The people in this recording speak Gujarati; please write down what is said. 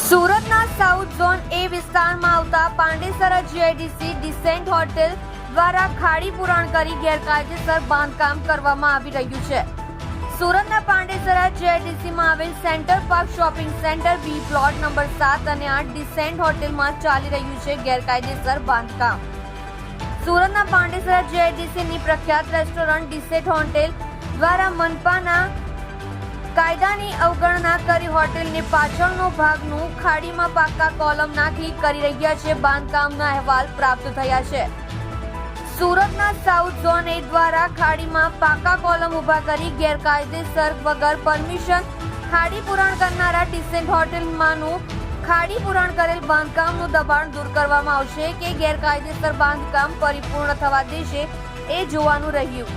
સુરતના સાઉથ ઝોન એ વિસ્તારમાં આવતા પાંડેસરા જીઆઈડીસી ડિસેન્ટ હોટેલ દ્વારા ખાડી પુરાણ કરી ગેરકાયદેસર બાંધકામ કરવામાં આવી રહ્યું છે. સુરતના પાંડેસરા જીઆઈડીસીમાં આવેલ centre park shopping centre B plot number સાત અને આઠ ડિસેન્ટ હોટેલમાં ચાલી રહ્યું છે ગેરકાયદેસર બાંધકામ. સુરતના પાંડેસરા જીઆઈડીસીની પ્રખ્યાત રેસ્ટોરન્ટ ડિસેન્ટ હોટેલ દ્વારા મનપાના કાયદાની અવગણના કરી હોટેલની પાછળનો ભાગનું ખાડીમાં પાકા કોલમ નાખી કરી રહ્યા છે બાંધકામના અહેવાલ પ્રાપ્ત થયા છે. સુરતના સાઉથ ઝોન એ દ્વારા ખાડીમાં પાકા કોલમ ઊભા કરી ગેરકાયદેસર વગર પરમિશન ખાડી પુરાણ કરનારા ડિસેન્ટ હોટેલમાંનું ખાડી પૂરણ કરેલ બાંધકામનું દબાણ દૂર કરવામાં આવશે કે ગેરકાયદેસર બાંધકામ પરિપૂર્ણ થવા દેશે એ જોવાનું રહ્યું.